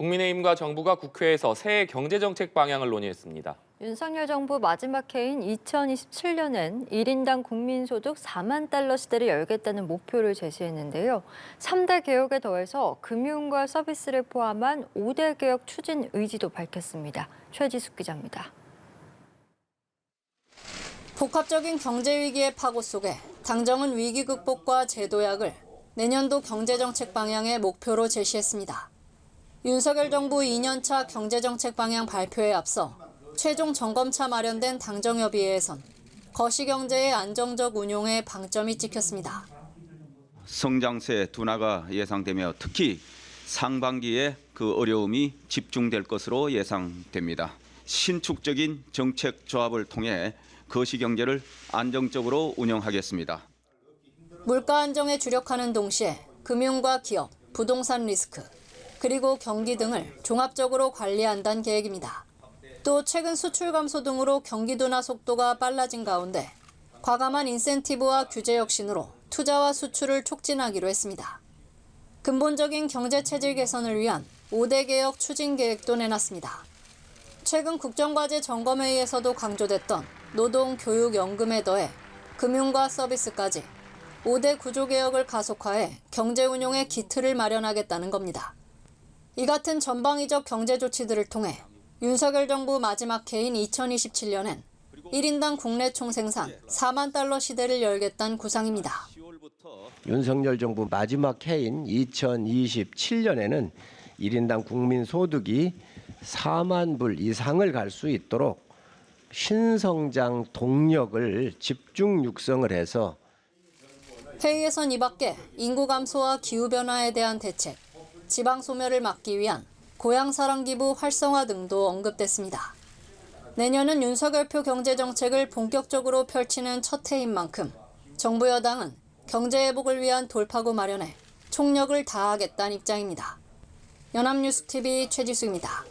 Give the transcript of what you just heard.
국민의힘과 정부가 국회에서 새해 경제정책 방향을 논의했습니다. 윤석열 정부 마지막 해인 2027년엔 1인당 국민소득 4만 달러 시대를 열겠다는 목표를 제시했는데요. 3대 개혁에 더해서 금융과 서비스를 포함한 5대 개혁 추진 의지도 밝혔습니다. 최지숙 기자입니다. 복합적인 경제 위기의 파고 속에 당정은 위기 극복과 제도약을 내년도 경제정책 방향의 목표로 제시했습니다. 윤석열 정부 2년차 경제정책 방향 발표에 앞서 최종 점검차 마련된 당정협의회에선 거시경제의 안정적 운용에 방점이 찍혔습니다. 성장세 둔화가 예상되며 특히 상반기에 그 어려움이 집중될 것으로 예상됩니다. 신축적인 정책 조합을 통해 거시경제를 안정적으로 운영하겠습니다. 물가 안정에 주력하는 동시에 금융과 기업, 부동산 리스크, 그리고 경기 등을 종합적으로 관리한다는 계획입니다. 또 최근 수출 감소 등으로 경기 둔화 속도가 빨라진 가운데 과감한 인센티브와 규제 혁신으로 투자와 수출을 촉진하기로 했습니다. 근본적인 경제 체질 개선을 위한 5대 개혁 추진 계획도 내놨습니다. 최근 국정과제 점검회의에서도 강조됐던 노동, 교육, 연금에 더해 금융과 서비스까지 5대 구조개혁을 가속화해 경제 운용의 기틀을 마련하겠다는 겁니다. 이 같은 전방위적 경제 조치들을 통해 윤석열 정부 마지막 해인 2027년엔 1인당 국내 총생산 4만 달러 시대를 열겠다는 구상입니다. 윤석열 정부 마지막 해인 2027년에는 1인당 국민 소득이 4만 불 이상을 갈 수 있도록 신성장 동력을 집중 육성을 해서 회의에선 이 밖에 인구 감소와 기후 변화에 대한 대책, 지방 소멸을 막기 위한 고향 사랑 기부 활성화 등도 언급됐습니다. 내년은 윤석열표 경제정책을 본격적으로 펼치는 첫 해인 만큼 정부 여당은 경제 회복을 위한 돌파구 마련에 총력을 다하겠다는 입장입니다. 연합뉴스TV 최지수입니다.